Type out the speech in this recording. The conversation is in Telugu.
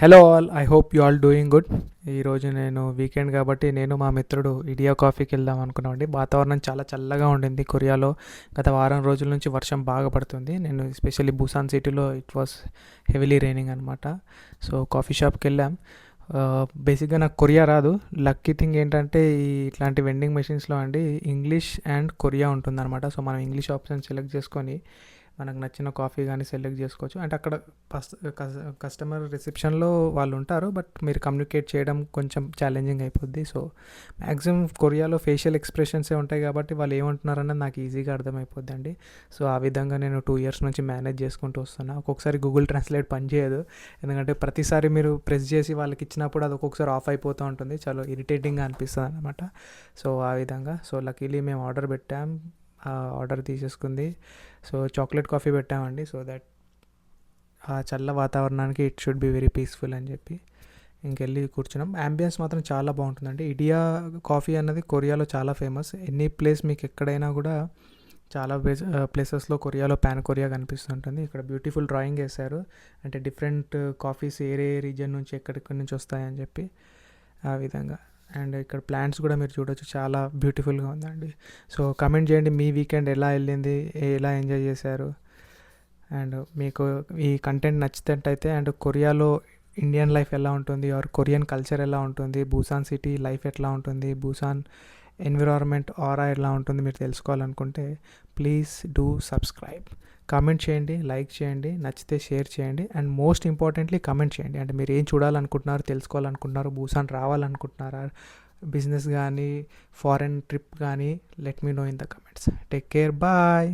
Hello all I hope you all doing good ఈరోజు నేను వీకెండ్ కాబట్టి నేను మా మిత్రుడు ఇడియా కాఫీకి వెళ్దాం అనుకున్నామండి వాతావరణం చాలా చల్లగా ఉండింది కొరియాలో. గత వారం రోజుల నుంచి వర్షం బాగా పడుతుంది. నేను ఎస్పెషల్లీ బుసాన్ సిటీలో ఇట్ వాస్ హెవీలీ రైనింగ్ అనమాట సో కాఫీ షాప్కి వెళ్ళాం. బేసిక్గా నాకు కొరియా రాదు. లక్కీ థింగ్ ఏంటంటే ఈ ఇట్లాంటి వెండింగ్ మెషిన్స్లో అండి ఇంగ్లీష్ అండ్ కొరియా ఉంటుందన్నమాట. సో మనం ఇంగ్లీష్ ఆప్షన్ సెలెక్ట్ చేసుకొని మనకు నచ్చిన కాఫీ కానీ సెలెక్ట్ చేసుకోవచ్చు. అంటే అక్కడ కస్టమర్ రిసెప్షన్లో వాళ్ళు ఉంటారు బట్ మీరు కమ్యూనికేట్ చేయడం కొంచెం ఛాలెంజింగ్ అయిపోద్ది. సో మ్యాక్సిమం కొరియాలో ఫేషియల్ ఎక్స్ప్రెషన్సే ఉంటాయి కాబట్టి వాళ్ళు ఏమంటున్నారన్నది నాకు ఈజీగా అర్థమైపోద్ది అండి సో ఆ విధంగా నేను టూ ఇయర్స్ నుంచి మేనేజ్ చేసుకుంటూ వస్తున్నా. ఒక్కొక్కసారి గూగుల్ ట్రాన్స్లేట్ పనిచేయదు ఎందుకంటే ప్రతిసారి మీరు ప్రెస్ చేసి వాళ్ళకి ఇచ్చినప్పుడు అది ఒక్కొక్కసారి ఆఫ్ అయిపోతూ ఉంటుంది. చాలా ఇరిటేటింగ్గా అనిపిస్తుంది అనమాట సో ఆ విధంగా. సో లక్కీలీ మేము ఆర్డర్ పెట్టాం. ఆర్డర్ తీసేసుకుంది. సో చాక్లెట్ కాఫీ పెట్టామండి. సో దట్ ఆ చల్ల వాతావరణానికి it should be very peaceful అని చెప్పి ఇంకెళ్ళి కూర్చున్నాం. అంబియన్స్ మాత్రం చాలా బాగుంటుందండి. ఇడియా కాఫీ అన్నది కొరియాలో చాలా ఫేమస్. ఎనీ ప్లేస్ మీకు ఎక్కడైనా కూడా చాలా ప్లేస్ ప్లేసెస్లో కొరియాలో పాన్ కొరియా కనిపిస్తుంటుంది. ఇక్కడ బ్యూటిఫుల్ డ్రాయింగ్ వేశారు. అంటే డిఫరెంట్ కాఫీస్ ఏరే రీజన్ నుంచి ఎక్కడెక్కడి నుంచి వస్తాయని చెప్పి ఆ విధంగా. అండ్ ఇక్కడ ప్లాంట్స్ కూడా మీరు చూడొచ్చు. చాలా బ్యూటిఫుల్గా ఉందండి. సో కమెంట్ చేయండి మీ వీకెండ్ ఎలా వెళ్ళింది ఎలా ఎంజాయ్ చేశారు. అండ్ మీకు ఈ కంటెంట్ నచ్చినట్టయితే అండ్ కొరియాలో ఇండియన్ లైఫ్ ఎలా ఉంటుంది ఆర్ కొరియన్ కల్చర్ ఎలా ఉంటుంది బూసాన్ సిటీ లైఫ్ ఎట్లా ఉంటుంది బూసాన్ ఎన్విరాన్మెంట్ ఆరా ఎలా ఉంటుంది మీరు తెలుసుకోవాలనుకుంటే ప్లీజ్ డూ సబ్స్క్రైబ్. కమెంట్ చేయండి లైక్ చేయండి నచ్చితే షేర్ చేయండి అండ్ మోస్ట్ ఇంపార్టెంట్లీ కమెంట్ చేయండి. అంటే మీరు ఏం చూడాలనుకుంటున్నారు తెలుసుకోవాలనుకుంటున్నారు భూసాన్ రావాలనుకుంటున్నారా బిజినెస్ కానీ ఫారెన్ ట్రిప్ కానీ let me know in the comments. Take care bye.